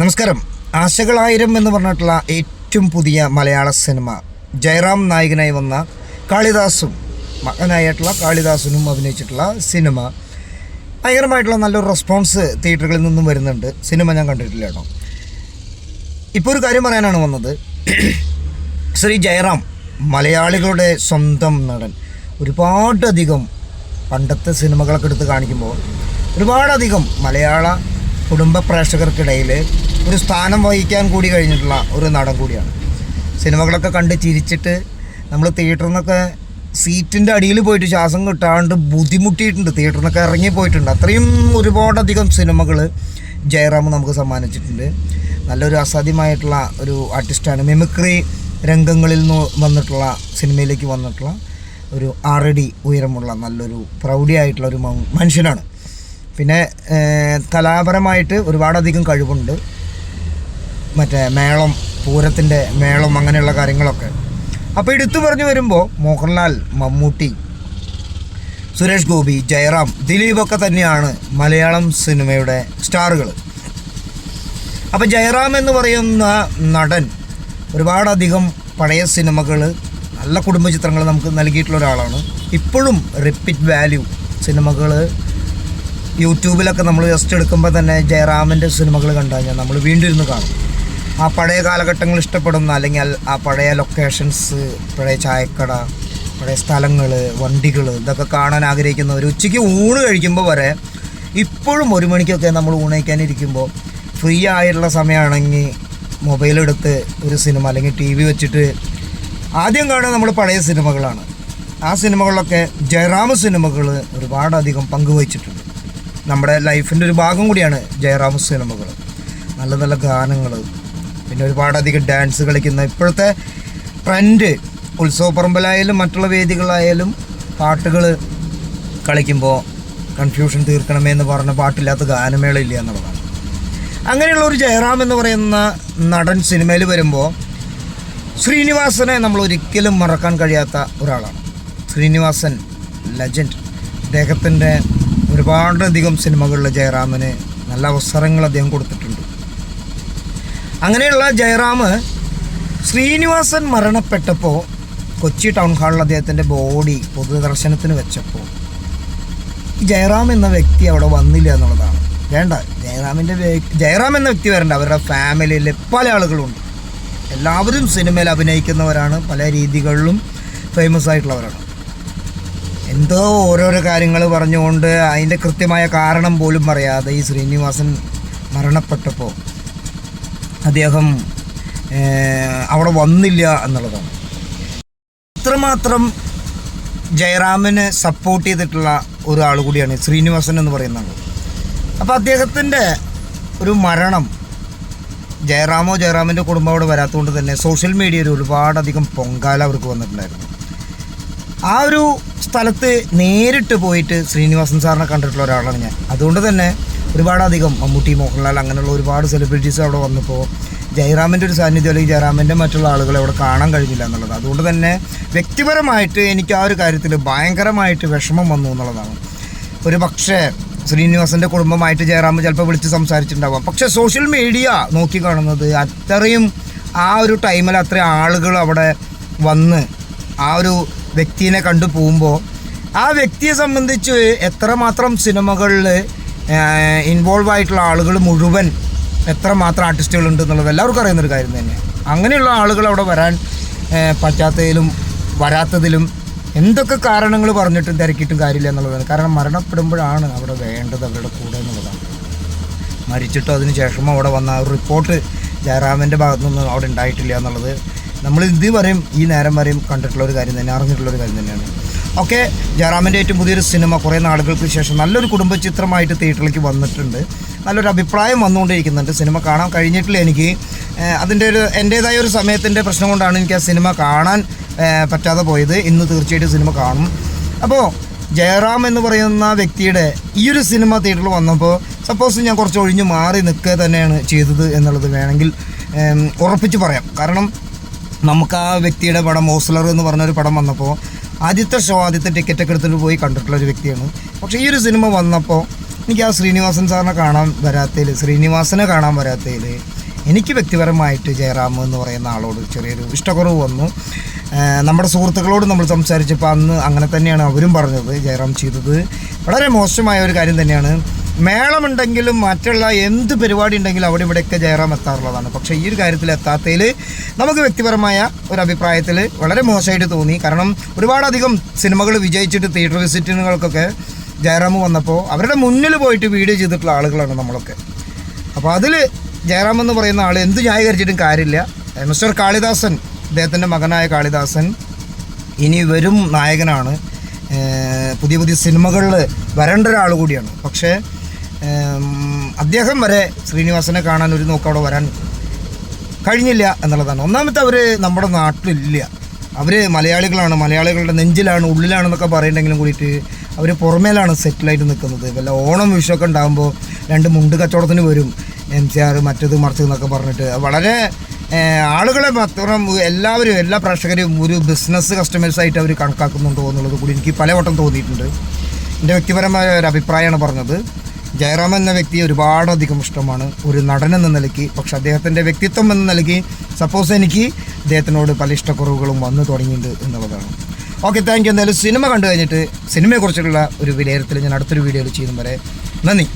നമസ്കാരം. ആശകളായിരം എന്ന് പറഞ്ഞിട്ടുള്ള ഏറ്റവും പുതിയ മലയാള സിനിമ. ജയറാം നായകനായി വന്ന കാളിദാസും മകനായിട്ടുള്ള കാളിദാസനും അഭിനയിച്ചിട്ടുള്ള സിനിമ. ഭയങ്കരമായിട്ടുള്ള നല്ലൊരു റെസ്പോൺസ് തിയേറ്ററുകളിൽ നിന്നും വരുന്നുണ്ട്. സിനിമ ഞാൻ കണ്ടിട്ടില്ല കേട്ടോ. ഇപ്പോൾ ഒരു കാര്യം പറയാനാണ് വന്നത്. ശ്രീ ജയറാം മലയാളികളുടെ സ്വന്തം നടൻ. ഒരുപാടധികം പണ്ടത്തെ സിനിമകളൊക്കെ എടുത്ത് കാണിക്കുമ്പോൾ ഒരുപാടധികം മലയാള കുടുംബ പ്രേക്ഷകർക്കിടയിൽ ഒരു സ്ഥാനം വഹിക്കാൻ കൂടി കഴിഞ്ഞിട്ടുള്ള ഒരു നടൻ കൂടിയാണ്. സിനിമകളൊക്കെ കണ്ട് ചിരിച്ചിട്ട് നമ്മൾ തിയേറ്ററിൽ നിന്നൊക്കെ സീറ്റിന്റെ അടിയിൽ പോയിട്ട് ശ്വാസം കിട്ടാണ്ട് ബുദ്ധിമുട്ടിയിട്ടുണ്ട്. തിയേറ്ററിൽ നിന്നൊക്കെ ഇറങ്ങി പോയിട്ടുണ്ട്. അത്രയും ഒരുപാടധികം സിനിമകൾ ജയറാം നമുക്ക് സമ്മാനിച്ചിട്ടുണ്ട്. നല്ലൊരു അസാധ്യമായിട്ടുള്ള ഒരു ആർട്ടിസ്റ്റാണ്. മിമിക്രി രംഗങ്ങളിൽ നിന്ന് വന്നിട്ടുള്ള സിനിമയിലേക്ക് വന്നിട്ടുള്ള ഒരു ആറടി ഉയരമുള്ള നല്ലൊരു പ്രൗഢിയായിട്ടുള്ള ഒരു മനുഷ്യനാണ്. പിന്നെ കലാപരമായിട്ട് ഒരുപാടധികം കഴിവുണ്ട്. മറ്റേ മേളം പൂരത്തിന്റെ മേളം അങ്ങനെയുള്ള കാര്യങ്ങളൊക്കെ. അപ്പോൾ എടുത്തു പറഞ്ഞു വരുമ്പോൾ മോഹൻലാൽ മമ്മൂട്ടി സുരേഷ് ഗോപി ജയറാം ദിലീപ് ഒക്കെ തന്നെയാണ് മലയാളം സിനിമയുടെ സ്റ്റാറുകൾ അപ്പോൾ ജയറാം എന്ന് പറയുന്ന നടൻ ഒരുപാടധികം പഴയ സിനിമകൾ നല്ല കുടുംബ ചിത്രങ്ങൾ നമുക്ക് നൽകിയിട്ടുള്ള ഒരാളാണ്. ഇപ്പോഴും റിപ്പീറ്റ് വാല്യൂ സിനിമകൾ യൂട്യൂബിലൊക്കെ നമ്മൾ ജസ്റ്റ് എടുക്കുമ്പോൾ തന്നെ ജയറാമിന്റെ സിനിമകൾ കണ്ടു കഴിഞ്ഞാൽ നമ്മൾ വീണ്ടും ഇരുന്ന് കാണും. ആ പഴയ കാലഘട്ടങ്ങൾ ഇഷ്ടപ്പെടുന്ന അല്ലെങ്കിൽ ആ പഴയ ലൊക്കേഷൻസ് പഴയ ചായക്കട പഴയ സ്ഥലങ്ങൾ വണ്ടികൾ ഇതൊക്കെ കാണാൻ ആഗ്രഹിക്കുന്നവർ ഉച്ചയ്ക്ക് ഊണ് കഴിക്കുമ്പോൾ വരെ ഇപ്പോഴും ഒരു മണിക്കൊക്കെ നമ്മൾ ഊണയിക്കാനിരിക്കുമ്പോൾ ഫ്രീ ആയിട്ടുള്ള സമയമാണെങ്കിൽ മൊബൈലെടുത്ത് ഒരു സിനിമ അല്ലെങ്കിൽ ടി വി വെച്ചിട്ട് ആദ്യം കാണുക നമ്മൾ പഴയ സിനിമകളാണ്. ആ സിനിമകളിലൊക്കെ ജയറാം സിനിമകൾ ഒരുപാടധികം പങ്കുവച്ചിട്ടുണ്ട് നമ്മുടെ ലൈഫിന്റെ ഒരു ഭാഗം കൂടിയാണ് ജയറാം സിനിമകൾ നല്ല നല്ല ഗാനങ്ങൾ പിന്നെ ഒരുപാടധികം ഡാൻസ് കളിക്കുന്ന ഇപ്പോഴത്തെ ട്രെൻഡ് ഉത്സവപ്പറമ്പിലായാലും മറ്റുള്ള വേദികളായാലും പാട്ടുകൾ കളിക്കുമ്പോൾ കൺഫ്യൂഷൻ തീർക്കണമേ എന്ന് പറഞ്ഞ പാട്ടില്ലാത്ത ഗാനമേള ഇല്ല എന്നുള്ളതാണ്. അങ്ങനെയുള്ള ഒരു ജയറാം എന്ന് പറയുന്ന നടൻ സിനിമയിൽ വരുമ്പോൾ ശ്രീനിവാസനെ നമ്മൾ ഒരിക്കലും മറക്കാൻ കഴിയാത്ത ഒരാളാണ്. ശ്രീനിവാസൻ ലെജൻഡ് അദ്ദേഹത്തിന്റെ ഒരുപാടധികം സിനിമകളിൽ ജയറാമിന് നല്ല അവസരങ്ങൾ അദ്ദേഹം കൊടുത്തിട്ടുണ്ട്. അങ്ങനെയുള്ള ജയറാം ശ്രീനിവാസൻ മരണപ്പെട്ടപ്പോൾ കൊച്ചി ടൗൺ ഹാളിൽ അദ്ദേഹത്തിന്റെ ബോഡി പൊതുദർശനത്തിന് വെച്ചപ്പോൾ ജയറാം എന്ന വ്യക്തി അവിടെ വന്നില്ല എന്നുള്ളതാണ്. വേണ്ട ജയറാമിന്റെ ജയറാം എന്ന വ്യക്തി വരണ്ട അവരുടെ ഫാമിലിയിൽ പല ആളുകളുണ്ട്. എല്ലാവരും സിനിമയിൽ അഭിനയിക്കുന്നവരാണ് പല രീതികളിലും ഫേമസ് ആയിട്ടുള്ളവരാണ്. എന്തോ ഓരോരോ കാര്യങ്ങൾ പറഞ്ഞുകൊണ്ട് അതിന്റെ കൃത്യമായ കാരണം പോലും പറയാതെ ഈ ശ്രീനിവാസൻ മരണപ്പെട്ടപ്പോൾ അദ്ദേഹം അവിടെ വന്നില്ല എന്നുള്ളതാണ്. ഇത്രമാത്രം ജയറാമിനെ സപ്പോർട്ട് ചെയ്തിട്ടുള്ള ഒരാൾ കൂടിയാണ് ശ്രീനിവാസൻ എന്ന് പറയുന്ന ആൾ അപ്പോൾ അദ്ദേഹത്തിന്റെ ഒരു മരണം ജയറാമോ ജയറാമിന്റെ കുടുംബം അവിടെ വരാത്തതുകൊണ്ട് തന്നെ സോഷ്യൽ മീഡിയയിൽ ഒരുപാടധികം പൊങ്കാല അവർക്ക് വന്നിട്ടുണ്ടായിരുന്നു. ആ ഒരു സ്ഥലത്ത് നേരിട്ട് പോയിട്ട് ശ്രീനിവാസൻ സാറിനെ കണ്ടിട്ടുള്ള ഒരാളാണ് ഞാൻ. അതുകൊണ്ട് തന്നെ ഒരുപാടധികം മമ്മൂട്ടി മോഹൻലാൽ അങ്ങനെയുള്ള ഒരുപാട് സെലിബ്രിറ്റീസ് അവിടെ വന്നപ്പോൾ ജയറാമിന്റെ ഒരു സാന്നിധ്യം അല്ലെങ്കിൽ ജയറാമിന്റെ മറ്റുള്ള ആളുകളെ അവിടെ കാണാൻ കഴിഞ്ഞില്ല എന്നുള്ളത്. അതുകൊണ്ട് തന്നെ വ്യക്തിപരമായിട്ട് എനിക്ക് ആ ഒരു കാര്യത്തിൽ ഭയങ്കരമായിട്ട് വിഷമം വന്നു എന്നുള്ളതാണ്. ഒരു പക്ഷേ ശ്രീനിവാസന്റെ കുടുംബമായിട്ട് ജയറാം ചിലപ്പോൾ വിളിച്ച് സംസാരിച്ചിട്ടുണ്ടാവാം. പക്ഷേ സോഷ്യൽ മീഡിയ നോക്കി കാണുന്നത് അത്രയും ആ ഒരു ടൈമിൽ അത്രയും ആളുകൾ അവിടെ വന്ന് ആ ഒരു വ്യക്തിയെ കണ്ടു പോകുമ്പോൾ ആ വ്യക്തിയെ സംബന്ധിച്ച് എത്രമാത്രം സിനിമകളിൽ ഇൻവോൾവ് ആയിട്ടുള്ള ആളുകൾ മുഴുവൻ എത്രമാത്രം ആർട്ടിസ്റ്റുകൾ ഉണ്ട് എന്നുള്ളത് എല്ലാവർക്കും അറിയുന്നൊരു കാര്യം തന്നെ. അങ്ങനെയുള്ള ആളുകൾ അവിടെ വരാൻ പറ്റാത്തതിലും വരാത്തതിലും എന്തൊക്കെ കാരണങ്ങൾ പറഞ്ഞിട്ടും തിരക്കിയിട്ടും കാര്യമില്ല എന്നുള്ളതാണ്. കാരണം മരണപ്പെടുമ്പോഴാണ് അവിടെ വേണ്ടത് അവരുടെ കൂടെ എന്നുള്ളതാണ്. മരിച്ചിട്ടോ അതിന് ശേഷമോ അവിടെ വന്ന ഒരു റിപ്പോർട്ട് ജയറാമിന്റെ ഭാഗത്തുനിന്നും അവിടെ ഉണ്ടായിട്ടില്ല എന്നുള്ളത് നമ്മൾ ഇത് വരെയും ഈ നേരം വരെയും കണ്ടിട്ടുള്ള ഒരു കാര്യം തന്നെ അറിഞ്ഞിട്ടുള്ള ഒരു കാര്യം തന്നെയാണ്. ഓക്കെ ജയറാമിന്റെ ഏറ്റവും പുതിയൊരു സിനിമ കുറേ നാളുകൾക്ക് ശേഷം നല്ലൊരു കുടുംബ ചിത്രമായിട്ട് തിയേറ്ററിലേക്ക് വന്നിട്ടുണ്ട്. നല്ലൊരു അഭിപ്രായം വന്നുകൊണ്ടിരിക്കുന്നുണ്ട് സിനിമ കാണാൻ കഴിഞ്ഞിട്ടില്ല എനിക്ക്. അതിന്റെ ഒരു എന്റേതായ ഒരു സമയത്തിന്റെ പ്രശ്നം കൊണ്ടാണ് എനിക്ക് ആ സിനിമ കാണാൻ പറ്റാതെ പോയത്. ഇന്ന് തീർച്ചയായിട്ടും സിനിമ കാണും. അപ്പോൾ ജയറാം എന്ന് പറയുന്ന വ്യക്തിയുടെ ഈ ഒരു സിനിമ തിയേറ്ററിൽ വന്നപ്പോൾ സപ്പോസ് ഞാൻ കുറച്ച് ഒഴിഞ്ഞ് മാറി നിൽക്കുക തന്നെയാണ് ചെയ്തത് എന്നുള്ളത് വേണമെങ്കിൽ ഉറപ്പിച്ച് പറയാം. കാരണം നമുക്ക് ആ വ്യക്തിയുടെ പടം മോസ്ലർ എന്ന് പറഞ്ഞൊരു പടം വന്നപ്പോൾ ആദ്യത്തെ ഷോ ആദ്യത്തെ ടിക്കറ്റൊക്കെ എടുത്തിട്ട് പോയി കണ്ടിട്ടുള്ള ഒരു വ്യക്തിയാണ്. പക്ഷേ ഈ ഒരു സിനിമ വന്നപ്പോൾ എനിക്ക് ആ ശ്രീനിവാസൻ സാറിനെ കാണാൻ വരാത്തതിൽ ശ്രീനിവാസനെ കാണാൻ വരാത്തതിൽ എനിക്ക് വ്യക്തിപരമായിട്ട് ജയറാം എന്ന് പറയുന്ന ആളോട് ചെറിയൊരു ഇഷ്ടക്കുറവ് വന്നു. നമ്മുടെ സുഹൃത്തുക്കളോട് നമ്മൾ സംസാരിച്ചപ്പോൾ അന്ന് അങ്ങനെ തന്നെയാണ് അവരും പറഞ്ഞത് ജയറാം ചെയ്തത്. വളരെ മോശമായ ഒരു കാര്യം തന്നെയാണ്. മേളമുണ്ടെങ്കിലും മറ്റുള്ള എന്ത് പരിപാടി ഉണ്ടെങ്കിലും അവിടെ ഇവിടെയൊക്കെ ജയറാം എത്താറുള്ളതാണ്. പക്ഷേ ഈ ഒരു കാര്യത്തിൽ എത്താത്തതിൽ നമുക്ക് വ്യക്തിപരമായ ഒരു അഭിപ്രായത്തിൽ വളരെ മോശമായിട്ട് തോന്നി. കാരണം ഒരുപാടധികം സിനിമകൾ വിജയിച്ചിട്ട് തിയേറ്റർ വിസിറ്റിങ്ങുകൾക്കൊക്കെ ജയറാം വന്നപ്പോൾ അവരുടെ മുന്നിൽ പോയിട്ട് വീഡിയോ ചെയ്തിട്ടുള്ള ആളുകളാണ് നമ്മളൊക്കെ. അപ്പോൾ അതിൽ ജയറാം എന്ന് പറയുന്ന ആൾ എന്ത് ന്യായീകരിച്ചിട്ടും കാര്യമില്ല. മിസ്റ്റർ കാളിദാസൻ അദ്ദേഹത്തിന്റെ മകനായ കാളിദാസൻ ഇനി വരും നായകനാണ്. പുതിയ പുതിയ സിനിമകളിൽ വരേണ്ട ഒരാൾ കൂടിയാണ്. പക്ഷേ അദ്ദേഹം വരെ ശ്രീനിവാസനെ കാണാൻ ഒരു നോക്ക് അവിടെ വരാൻ കഴിഞ്ഞില്ല എന്നുള്ളതാണ്. ഒന്നാമത്തെ അവർ നമ്മുടെ നാട്ടിലില്ല. അവർ മലയാളികളാണ് മലയാളികളുടെ നെഞ്ചിലാണ് ഉള്ളിലാണെന്നൊക്കെ പറയണ്ടെങ്കിലും കൂടിയിട്ട് അവർ പുറമേലാണ് സെറ്റിലായിട്ട് നിൽക്കുന്നത്. വല്ല ഓണം വിഷുവൊക്കെ ഉണ്ടാകുമ്പോൾ രണ്ട് മുണ്ട് കച്ചവടത്തിന് വരും. എം സി ആർ മറ്റത് മറിച്ചത് എന്നൊക്കെ പറഞ്ഞിട്ട്. വളരെ ആളുകളെ മാത്രം എല്ലാവരും എല്ലാ പ്രേക്ഷകരും ഒരു ബിസിനസ് കസ്റ്റമേഴ്സായിട്ട് അവർ കണക്കാക്കുന്നുണ്ടോ എന്നുള്ളത് കൂടി എനിക്ക് പലവട്ടം തോന്നിയിട്ടുണ്ട്. എന്റെ വ്യക്തിപരമായ ഒരു അഭിപ്രായമാണ് പറഞ്ഞത്. ജയറാം എന്ന വ്യക്തിയെ ഒരുപാടധികം ഇഷ്ടമാണ്. ഒരു നടൻ എന്ന നിലയ്ക്ക് പക്ഷെ അദ്ദേഹത്തിന്റെ വ്യക്തിത്വം എന്ന നിലയ്ക്ക് സപ്പോസ് എനിക്ക് അദ്ദേഹത്തിനോട് പല ഇഷ്ടക്കുറവുകളും വന്നു തുടങ്ങിയിട്ടുണ്ട് എന്നുള്ളതാണ്. ഓക്കെ താങ്ക് യു എന്തായാലും സിനിമ കണ്ടു കഴിഞ്ഞിട്ട് സിനിമയെക്കുറിച്ചുള്ള ഒരു വിലയിരുത്തൽ ഞാൻ അടുത്തൊരു വീഡിയോയിൽ ചെയ്യുന്നു വരെ നന്ദി.